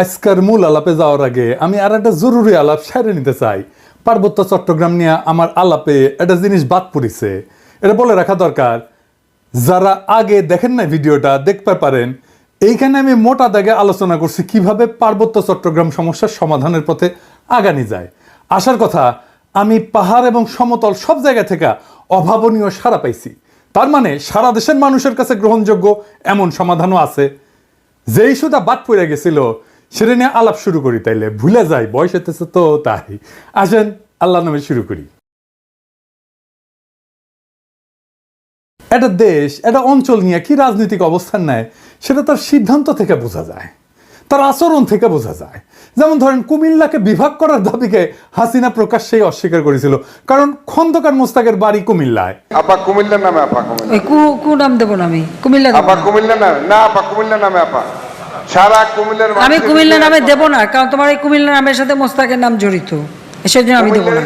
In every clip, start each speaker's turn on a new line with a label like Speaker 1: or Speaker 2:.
Speaker 1: আজকের মূল আলাপে যাওয়ার আগে আমি আর একটা জরুরি আলাপ সেরে নিতে চাই। পার্বত্য চট্টগ্রাম নিয়ে আমার আলাপে একটা জিনিস বাদ পড়িছে। এটা বলে রাখা দরকার, যারা আগে দেখেন না ভিডিওটা, দেখতে পারেন, এইখানে আমি মোটা দাগে আলোচনা করছি কীভাবে পার্বত্য চট্টগ্রাম সমস্যার সমাধানের পথে আগানি যায়। আসার কথা, আমি পাহাড় এবং সমতল সব জায়গা থেকে অভাবনীয় সারা পাইছি। তার মানে সারা দেশের মানুষের কাছে গ্রহণযোগ্য এমন সমাধানও আছে। যে ইস্যুটা বাদ পড়ে গেছিল সেটা নিয়ে আলাপ শুরু করি তাইলে। ভুলে যাই বয়স হতেছে তো তাই। আসেন আল্লাহ নামে শুরু করি। একটা দেশ একটা অঞ্চল নিয়ে কি রাজনৈতিক অবস্থান নেয় সেটা তার সিদ্ধান্ত থেকে বোঝা যায়। তার আচরণ থেকে বোঝা যায়। যেমন ধরেন কুমিল্লাকে বিভাগ করার দাবিকে হাসিনা প্রকাশ্যেই অস্বীকার করেছিল। কারণ খন্দকার মোস্তাকের বাড়ি কুমিল্লায়।
Speaker 2: আপা কুমিল্লার নামে আপা কুমিল্লা।
Speaker 3: কু কু নাম দেবো না আমি? কুমিল্লা
Speaker 2: আপা
Speaker 3: না।
Speaker 2: কুমিল্লার নামে না আপা কুমিল্লার নামে আপা। সারা কুমিল্লার
Speaker 3: আমি কুমিল্লা নামে দেবো না কারণ তোমার এই কুমিল্লা নামের সাথে মোস্তাকের নাম জড়িত। সেজন্য আমি দেবো না।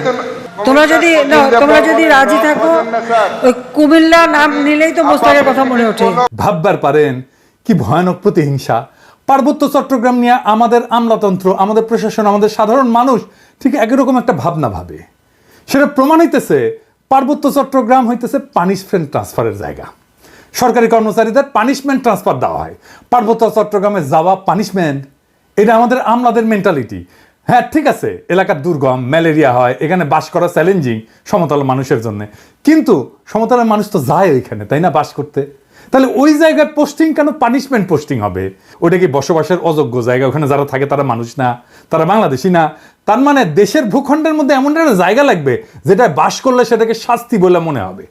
Speaker 3: তোমরা যদি তোমরা যদি রাজি থাকো? ওই কুমিল্লা নাম নিলেই তো মোস্তাকের কথা মনে ওঠে।
Speaker 1: ভাববার পারেন কি ভয়ানক প্রতিহিংসা। পার্বত্য চট্টগ্রাম নিয়ে আমাদের আমলাতন্ত্র আমাদের প্রশাসন আমাদের সাধারণ মানুষ ঠিক একই রকম একটা ভাবনা ভাবে। সেটা প্রমাণ হইতেছে পার্বত্য চট্টগ্রাম হইতেছে পানিশ পানিশমেন্ট ট্রান্সফারের জায়গা। সরকারি কর্মচারীদের পানিশমেন্ট ট্রান্সফার দেওয়া হয়। পার্বত্য চট্টগ্রামে যাওয়া পানিশমেন্ট এটা আমাদের আমলাদের মেন্টালিটি হ্যাঁ ঠিক আছে, এলাকার দুর্গম, ম্যালেরিয়া হয়, এখানে বাস করা চ্যালেঞ্জিং সমতল মানুষের জন্য। কিন্তু সমতলের মানুষ তো যায় ওইখানে, তাই না বাস করতে? তাহলে ওই জায়গায় পোস্টিং কেন পানিশমেন্ট পোস্টিং হবে? ওটা কি বসবাসের অযোগ্য জায়গা? ওখানে যারা থাকে তারা মানুষ না, তারা বাংলাদেশি না। তার মানে দেশের ভূখণ্ডের মধ্যে এমন একটা জায়গা লাগবে যেটা বাস করলে সেটাকে শাস্তি বলে মনে হবে।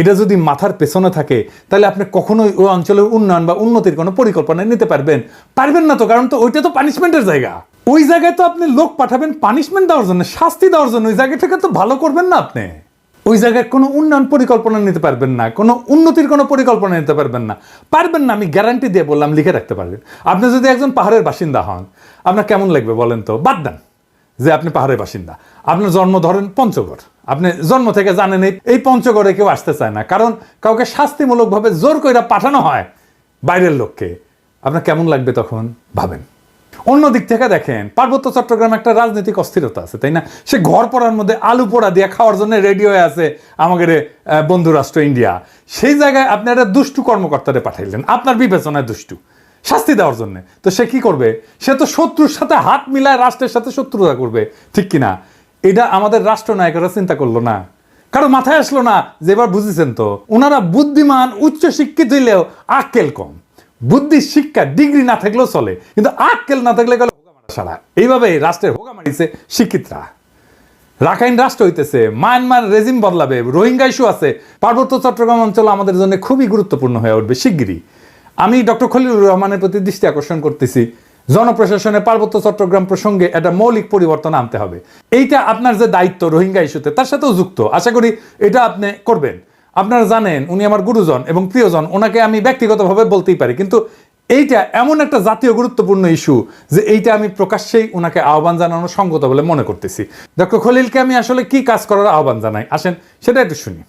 Speaker 1: এটা যদি মাথার পেছনে থাকে, তাহলে আপনি কখনোই ওই অঞ্চলের উন্নয়ন বা উন্নতির কোনো পরিকল্পনা নিতে পারবেন। পারবেন না তো, কারণ তো ওইটা তো পানিশমেন্টের জায়গা। ওই জায়গায় তো আপনি লোক পাঠাবেন পানিশমেন্ট দেওয়ার জন্য, শাস্তি দেওয়ার জন্য, ওই জায়গাটাকে তো ভালো করবেন না আপনি। ওই জায়গায় কোনো উন্নয়ন পরিকল্পনা নিতে পারবেন না, কোনো উন্নতির কোনো পরিকল্পনা নিতে পারবেন না। পারবেন না, আমি গ্যারান্টি দিয়ে বললাম, লিখে রাখতে পারবেন আপনি যদি একজন পাহাড়ের বাসিন্দা হন, আপনার কেমন লাগবে বলেন তো? বাদ দেন। যে আপনি পাহাড়ের বাসিন্দা। আপনার জন্ম ধরেন পঞ্চগড়। আপনি জন্ম থেকে জানেন এই- পঞ্চগড়ে কেউ আসতে চায় না। কারণ কাউকে শাস্তিমূলকভাবে জোর করে পাঠানো হয় বাইরের লোককে। আপনার কেমন লাগবে তখন? ভাবেন। অন্য দিক থেকে দেখেন, পার্বত্য চট্টগ্রামে একটা রাজনৈতিক অস্থিরতা আছে, তাই না? সে ঘর পড়ার মধ্যে আলু পোড়া দিয়ে খাওয়ার জন্য রেডি হয়ে আছে আমাদের বন্ধুরাষ্ট্র ইন্ডিয়া। সেই জায়গায় আপনি একটা দুষ্টু কর্মকর্তারে পাঠাইলেন। আপনার বিবেচনায় দুষ্টু। শাস্তি দেওয়ার জন্য। তো সে কি করবে? সে তো শত্রুর সাথে হাত মিলায় রাষ্ট্রের সাথে শত্রুতা করবে। ঠিক কিনা? এটা আমাদের রাষ্ট্রনায়করা চিন্তা করল না। কারও মাথায় আসলো না যে এবার বুঝেছেন তো ওনারা বুদ্ধিমান উচ্চ শিক্ষিত হইলেও আক্কেল কম। বুদ্ধি, শিক্ষা, ডিগ্রি না থাকলেও চলে, কিন্তু আক্কেল না থাকলে গেলে সারা। এইভাবে রাষ্ট্রের হোগা মারিছে শিক্ষিতরা। রাখাইন রাষ্ট্র হইতেছে, মায়ানমার রেজিম বদলাবে, রোহিঙ্গা ইস্যু আছে। পার্বত্য চট্টগ্রাম অঞ্চল আমাদের জন্য খুবই গুরুত্বপূর্ণ হয়ে উঠবে, শিগগিরই। আমি ডক্টর খলিলুর রহমানের প্রতি দৃষ্টি আকর্ষণ করতেছি। জনপ্রশাসনে পার্বত্য চট্টগ্রাম প্রসঙ্গে একটা মৌলিক পরিবর্তন আনতে হবে। এইটা আপনার যে দায়িত্ব রোহিঙ্গা ইস্যুতে, তার সাথেও যুক্ত। আশা করি এটা আপনি করবেন। আপনারা জানেন, উনি আমার গুরুজন এবং প্রিয়জন, ওনাকে আমি ব্যক্তিগতভাবে বলতেই পারি। কিন্তু এইটা এমন একটা জাতীয় গুরুত্বপূর্ণ ইস্যু যে এইটা আমি প্রকাশ্যেই ওনাকে আহ্বান জানানো সঙ্গত বলে মনে করতেছি। ডক্টর খলিলকে আমি আসলে কি কাজ করার আহ্বান জানাই? আসেন, সেটা একটু শুনি।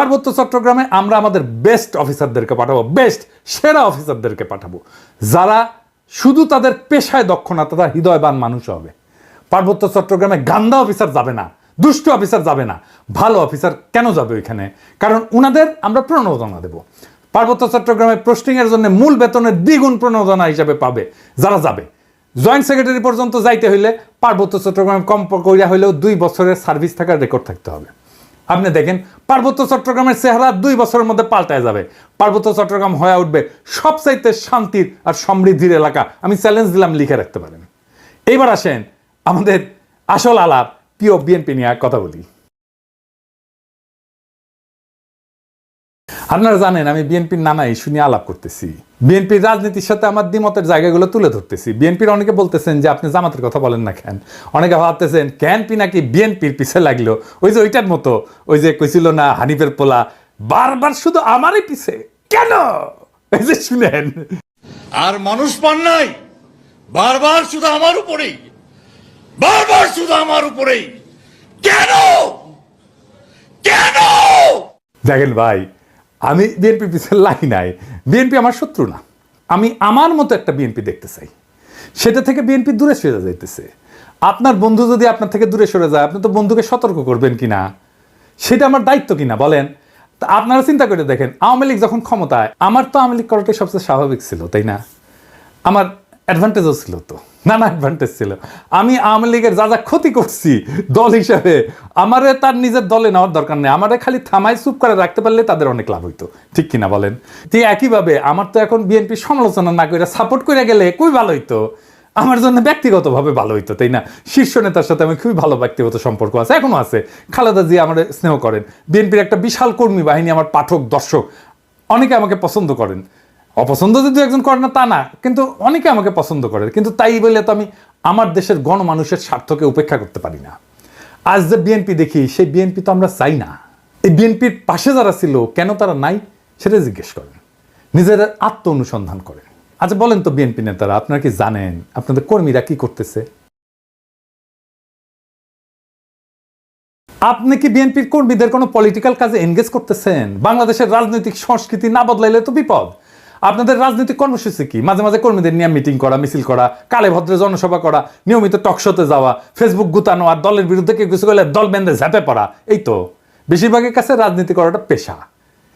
Speaker 1: পার্বত্য চট্টগ্রামে আমরা আমাদের বেস্ট অফিসারদেরকে পাঠাবো বেস্ট সেরা অফিসারদেরকে পাঠাবো। যারা শুধু তাদের পেশায় দক্ষ না, তারা হৃদয়বান মানুষ হবে। পার্বত্য চট্টগ্রামে গান্দা অফিসার যাবে না, দুষ্ট অফিসার যাবে না, ভালো অফিসার কেন যাবে ওইখানে? কারণ উনাদের আমরা প্রণোদনা দেব। পার্বত্য চট্টগ্রামে পোস্টিংয়ের জন্য মূল বেতনের দ্বিগুণ প্রণোদনা হিসাবে পাবে, যারা যাবে। জয়েন্ট সেক্রেটারি পর্যন্ত যাইতে হইলে পার্বত্য চট্টগ্রামে কম করিয়া হইলেও দুই বছরের সার্ভিস থাকার রেকর্ড থাকতে হবে। আপনি দেখেন, পার্বত্য চট্টগ্রামের চেহারা দুই বছরের মধ্যে পাল্টায় যাবে। পার্বত্য চট্টগ্রাম হয়ে উঠবে সবচাইতে শান্তির আর সমৃদ্ধির এলাকা। আমি চ্যালেঞ্জ দিলাম, লিখে রাখতে পারেন। এইবার আসেন আমাদের আসল আলাপ, প্রিয় বিএনপি নিয়ে কথা বলি। আপনারা জানেন আমি বিএনপির নানা ইস্যু নিয়ে আলাপ করতেছি। বিএনপির রাজনীতির সাথে আমার দ্বিমতের জায়গাগুলো তুলে ধরতেছি। বিএনপির অনেকে বলতেছেন যে আপনি জামাতের কথা বলেন না কেন? অনেকে ভাবতেছেন কেন পি নাকি বিএনপির পিছে লাগল? ওই যে ওইটার মতো ওই যে কইছিল না হানিফের পোলা বারবার শুধু আমারই পিছে। কেন? এই যে শুনেন।
Speaker 4: আর মানুষ পান নাই। বারবার শুধু আমার উপরেই। বারবার শুধু আমার উপরেই। কেন? কেন?
Speaker 1: দেখেন ভাই আমি বিএনপি পিছনে লাই নাই। বিএনপি আমার শত্রু না। আমি আমার মতো একটা বিএনপি দেখতে চাই। সেটা থেকে বিএনপি দূরে সরে যাইতেছে। আপনার বন্ধু যদি আপনার থেকে দূরে সরে যায়, আপনি তো বন্ধুকে সতর্ক করবেন কি না সেটা আমার দায়িত্ব কি না বলেন। তা আপনারা চিন্তা করে দেখেন, আওয়ামী লীগ যখন ক্ষমতায়, আমার তো আওয়ামী লীগ করাটাই সবচেয়ে স্বাভাবিক ছিল, তাই না? আমার অ্যাডভান্টেজও ছিল তো, নানা অ্যাডভান্টেজ ছিল। আমি আওয়ামী লীগের যা যা ক্ষতি করছি দল হিসাবে, আমারে তার নিজের দলে নেওয়ার দরকার নেই। আমারে খালি থামাই চুপ করে রাখতে পারলে তাদের অনেক লাভ হইতো। ঠিক কিনা বলেন? ঠিক একইভাবে আমার তো এখন বিএনপি সমালোচনা না করে সাপোর্ট করে গেলে খুবই ভালো হইতো। আমার জন্য ব্যক্তিগতভাবে ভালো হইতো, তাই না? শীর্ষ নেতার সাথে আমি খুবই ভালো ব্যক্তিগত সম্পর্ক আছে, এখনও আছে। খালেদা জি আমার স্নেহ করেন। বিএনপির একটা বিশাল কর্মী বাহিনী, আমার পাঠক, দর্শক, অনেকে আমাকে পছন্দ করেন। অপছন্দ যদি একজন করে না, তা না। কিন্তু অনেকে আমাকে পছন্দ করে। কিন্তু তাই বলে তো আমি আমার দেশের গণমানুষের স্বার্থকে উপেক্ষা করতে পারি না। আজ যে বিএনপি দেখি, সেই বিএনপি তো আমরা চাই না। এই বিএনপির পাশে যারা ছিল, কেন তারা নাই, সেটা জিজ্ঞেস করেন। নিজের আত্ম অনুসন্ধান করেন। আচ্ছা বলেন তো বিএনপি নেতারা, আপনারা কি জানেন, আপনাদের কর্মীরা কি করতেছে? আপনি কি বিএনপির কর্মীদের কোনো পলিটিক্যাল কাজে এনগেজ করতেছেন? বাংলাদেশের রাজনৈতিক সংস্কৃতি না বদলাইলে তো বিপদ। আপনাদের রাজনৈতিক কর্মসূচি কি? মাঝে মাঝে কর্মীদের নিয়ে মিটিং করা, মিছিল করা, কালে ভদ্রে জনসভা করা, নিয়মিত টকশোতে যাওয়া ফেসবুক গুতানো আর দলের বিরুদ্ধে কেউ কিছু করলে দল বেঁধে ঝাঁপে পড়া, এই তো। বেশিরভাগের কাছে রাজনীতি করাটা পেশা।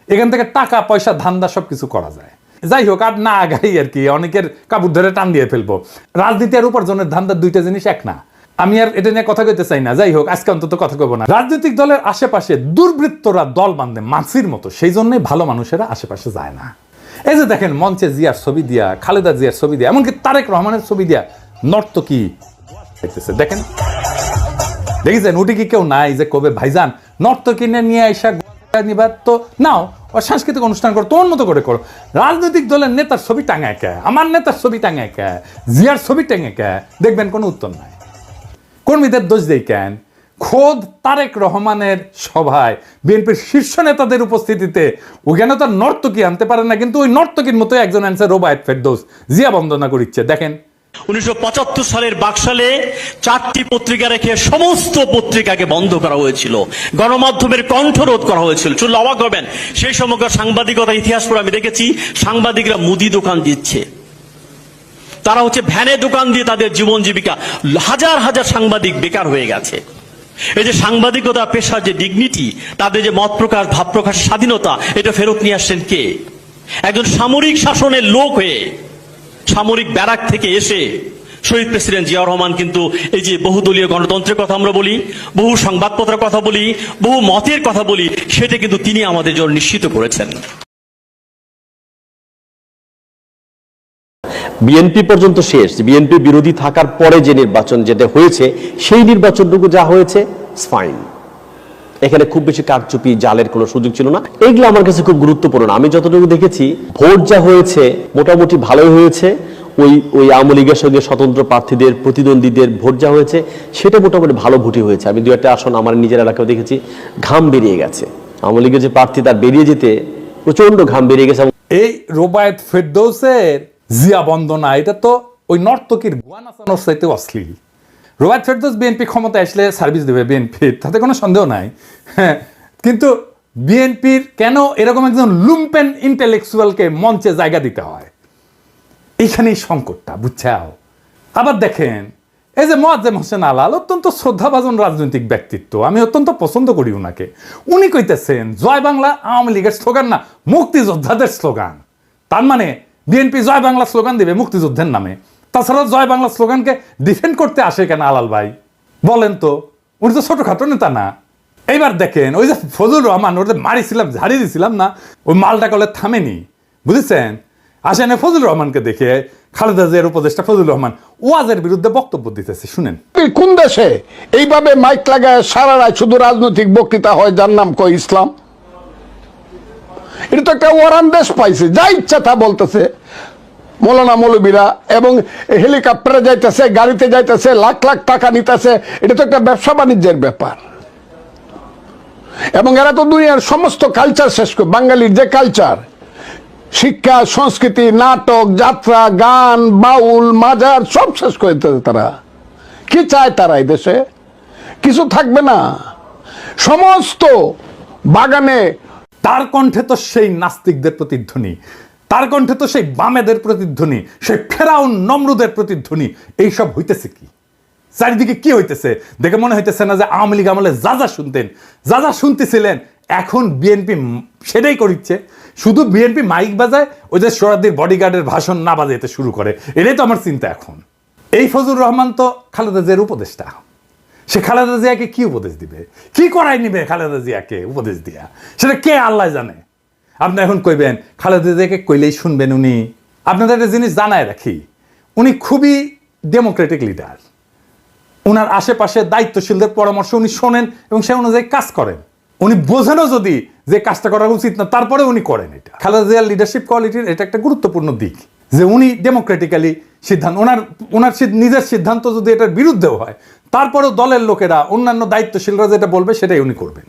Speaker 1: এখান থেকে টাকা, পয়সা, ধান্দা সব কিছু করা যায়। যাই হোক, আর না আগাই আর কি, অনেকের কাপড় ধরে টান দিয়ে ফেলব। রাজনীতি আর উপার্জনের ধান্দার দুইটা জিনিস এক না। আমি আর এটা নিয়ে কথা কইতে চাই না। যাই হোক, আজকে অন্তত কথা কইব না। রাজনৈতিক দলের আশেপাশে দুর্বৃত্তরা দল বাঁধে মাছির মতো। সেই জন্যই ভালো মানুষেরা আশেপাশে যায় না। এই যে দেখেন, মঞ্চে জিয়ার ছবি দিয়া, খালেদা জিয়ার ছবি দিয়া, এমনকি তারেক রহমানের ছবি দিয়া নর্তকী দেখতেছে দেখেন, দেখেছেন? উঠে কি কেউ নাই যে কবে ভাইজান নর্তকী নিয়ে আইসা নিবার তো নাও সাংস্কৃতিক অনুষ্ঠান করো তোমার মতো করে করো। রাজনৈতিক দলের নেতার ছবি টাঙায় কে? আমার নেতার ছবি টাঙায় কে? জিয়ার ছবি টাঙে কে? দেখবেন কোনো উত্তর নাই। কর্মীদের দোষ দেই কেন? খোদ তারেক রহমানের সভায়। বিএনপির শীর্ষ নেতাদের উপস্থিতিতে ওখানে তার নর্তকী আনতে পারে না, কিন্তু ওই নর্তকীর মতো একজন অ্যান্সার রোবায়ত ফেরদৌস। জিয়া বন্দনা করিচ্ছে, দেখেন।
Speaker 5: উনিশশো সালের বাকশালে চারটি পত্রিকা রেখে সমস্ত পত্রিকাকে বন্ধ করা হয়েছিল। গণমাধ্যমের কণ্ঠরোধ করা হয়েছিল। চুল অবাক হবেন, সেই সময়কার সাংবাদিকতার ইতিহাস পড়ে আমি দেখেছি, সাংবাদিকরা মুদি দোকান দিচ্ছে। তারা হচ্ছে ভ্যানে দোকান দিয়ে তাদের জীবন জীবিকা, হাজার হাজার সাংবাদিক বেকার হয়ে গেছে। এই যে সাংবাদিকতা, পেশার যে ডিগনিটি তাদের যে মত প্রকাশ, ভাব প্রকাশ, স্বাধীনতা, এটা ফেরত নিয়ে আসছেন কে? একজন সামরিক শাসনের লোক হয়ে, সামরিক ব্যারাক থেকে এসে শহীদ প্রেসিডেন্ট জিয়া রহমান কিন্তু এই যে বহুদলীয় গণতন্ত্রের কথা আমরা বলি, বহু সংবাদপত্রের কথা বলি, বহু মতের কথা বলি, সেটা কিন্তু তিনি আমাদের জন্য নিশ্চিত করেছেন।
Speaker 6: বিএনপি পর্যন্ত শেষ। বিএনপি বিরোধী থাকার পরে যে নির্বাচন যেটা হয়েছে, সেই নির্বাচনটুকু যা হয়েছে ফাইন এখানে খুব বেশি কারচুপি, জালের কোনো সুযোগ ছিল না। এগুলো আমার কাছে খুব গুরুত্বপূর্ণ। আমি যতটুকু দেখেছি, ভোট যা হয়েছে, মোটামুটি ভালোই হয়েছে। ওই ওই আওয়ামী লীগের সঙ্গে স্বতন্ত্র প্রার্থীদের, প্রতিদ্বন্দ্বীদের ভোট যা হয়েছে, সেটা মোটামুটি ভালো ভোটই হয়েছে। আমি দু একটা আসন আমার নিজের এলাকায় দেখেছি, ঘাম বেরিয়ে গেছে। আওয়ামী লীগের যে প্রার্থী, তার বেরিয়ে যেতে প্রচণ্ড ঘাম বেরিয়ে গেছে।
Speaker 1: এই রোবায়ত ফেরদৌসের জিয়া বন্দনা এটা তো ওই নর্তকীর গোয়া নাচানোর চাইতে অশ্লীল। রোবায়ত ফেরদৌস বিএনপি ক্ষমতা আসলে সার্ভিস দেবে বিএনপির তাতে কোনো সন্দেহ নাই। হ্যাঁ কিন্তু বিএনপির কেন এরকম একজন লুম্পেন ইন্টেলেকচুয়ালকে মঞ্চে জায়গা দিতে হয়? এইখানেই সংকটটা, বুঝছাও? আবার দেখেন, এই যে মোয়াজ্জেম হোসেন আলাল অত্যন্ত শ্রদ্ধাভাজন রাজনৈতিক ব্যক্তিত্ব, আমি অত্যন্ত পছন্দ করি ওনাকে উনি কইতেছেন, জয় বাংলা আওয়ামী লীগের স্লোগান না, মুক্তিযোদ্ধাদের স্লোগান। তার মানে বিএনপি জয় বাংলা স্লোগান দেবে মুক্তিযুদ্ধের নামে। তাছাড়া জয় বাংলা স্লোগানকে ডিফেন্ড করতে আসে কেন আলাল ভাই? বলেন তো, উনি তো ছোটখাটো নেতা না। এইবার দেখেন, ওই যে ফজল রহমান ওদের মারিছিলাম, ঝাড়ি দিছিলাম না, ওই মালটা কলে থামেনি। বুঝেছেন? আসেন ফজল রহমানকে দেখে, খালেদা জিয়ার উপদেষ্টা ফজল রহমান ওয়াজের বিরুদ্ধে বক্তব্য দিতেছে, শুনেন।
Speaker 7: কোন দেশে এইভাবে মাইক লাগায় সারা রাত শুধু রাজনৈতিক বক্তৃতা হয়? যার নাম কয় ইসলাম? এটা তো একটা ওরান দেশ পাইছে, যা ইচ্ছা তা বলতেছে। মৌলানা মৌলবীরা এবং হেলিকপ্টারে যাইতেছে, গাড়িতে যাইতেছে, লাখ লাখ টাকা নিতেছে, এটা তো একটা ব্যবসা বাণিজ্যের ব্যাপার। এবং এরা তো দুনিয়ার সমস্ত কালচার শেষ করে, বাঙালির যে কালচার শিক্ষা, সংস্কৃতি, নাটক, যাত্রা, গান, বাউল, মাজার, সব শেষ করে তারা। কি চায় তারা এই দেশে? কিছু থাকবে না। সমস্ত বাগানে
Speaker 1: তার কণ্ঠে তো সেই নাস্তিকদের প্রতিধ্বনি, তার কণ্ঠে তো সেই বামেদের প্রতিধ্বনি, সেই ফেরাউন নমরুদের প্রতিধ্বনি, এইসব হইতেছে কি? চারিদিকে কি হইতেছে? দেখে মনে হইতেছে না যে আওয়ামী লীগ আমলে যা যা শুনতেন, যা যা শুনতেছিলেন, এখন বিএনপি সেটাই করিচ্ছে। শুধু বিএনপি মাইক বাজায়, ওই যে সোরাদির বডিগার্ডের ভাষণ না বাজাইতে শুরু করে। এটাই তো আমার চিন্তা এখন। এই ফজুর রহমান তো খালেদা জিয়ার উপদেষ্টা। সে খালেদা জিয়াকে কি উপদেশ দিবে? কি করাই নিবে খালেদা জিয়াকে উপদেশ দিয়া? সেটা কে আল্লাহ জানে? আপনি এখন কইবেন, খালেদা জিয়াকে কইলেই শুনবেন উনি। আপনাদের একটা জিনিস জানায় রাখি, উনি খুবই ডেমোক্রেটিক লিডার ওনার আশেপাশে দায়িত্বশীলদের পরামর্শ উনি শোনেন এবং সে অনুযায়ী কাজ করেন। উনি বোঝেনও যদি যে কাজটা করা উচিত না, তারপরে উনি করেন এটা। খালেদা জিয়ার লিডারশিপ কোয়ালিটির এটা একটা গুরুত্বপূর্ণ দিক, যে উনি ডেমোক্রেটিক্যালি সিদ্ধান্ত ওনার ওনার নিজের সিদ্ধান্ত যদি এটার বিরুদ্ধেও হয় তারপরেও দলের লোকেরা অন্যান্য দায়িত্বশীলরা যেটা বলবে সেটাই উনি করবেন।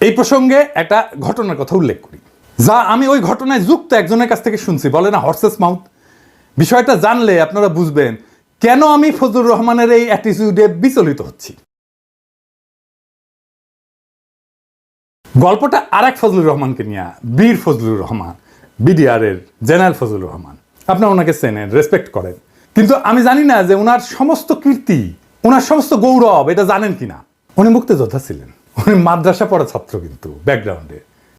Speaker 1: এই প্রসঙ্গে একটা ঘটনার কথা উল্লেখ করি। যা আমি ওই ঘটনায় যুক্ত একজনের কাছ থেকে শুনছি, বলে না হর্সেস মাউথ বিষয়টা জানলে আপনারা বুঝবেন কেন আমি ফজলুর রহমানের এই অ্যাটিটিউডে বিচলিত হচ্ছি। গল্পটা আর এক ফজলুর রহমানকে নিয়ে, বীর ফজলুর রহমান বিডিআর এর জেনারেল ফজলুর রহমান। আপনার ওনাকে চেনেন রেসপেক্ট করেন। কিন্তু আমি জানি না যে ওনার সমস্ত কীর্তি ওনার সমস্ত গৌরব, এটা জানেন কিনা? উনি মুক্তিযোদ্ধা ছিলেন। উনি মাদ্রাসা পড়া ছাত্র কিন্তু ব্যাকগ্রাউন্ডে